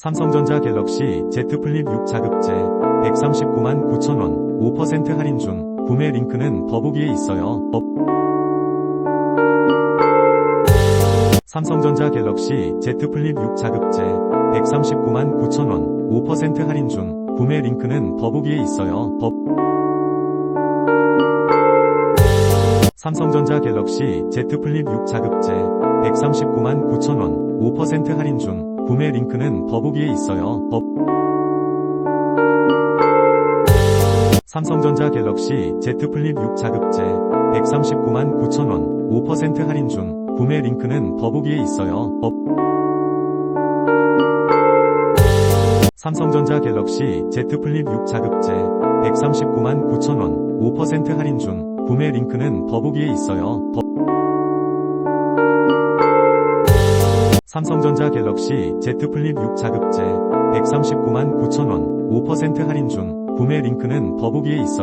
삼성전자 갤럭시 Z 플립 6 자급제 139만 9천원 5% 할인 중 구매 링크는 더보기에 있어요. 업. 삼성전자 갤럭시 Z 플립 6 자급제 139만 9천원 5% 할인 중 구매 링크는 더보기에 있어요. 업. 삼성전자 갤럭시 Z 플립 6 자급제 139만 9천원 5% 할인 중 구매 링크는 더보기에 있어요. 업. 삼성전자 갤럭시 Z 플립 6 자급제 139만 9천원 5% 할인 중 구매 링크는 더보기에 있어요. 업. 삼성전자 갤럭시 Z 플립 6 자급제 139만 9천원 5% 할인 중 구매 링크는 더보기에 있어요. 업. 삼성전자 갤럭시 Z 플립 6 자급제 139만 9천원 5% 할인 중 구매 링크는 더보기에 있어요.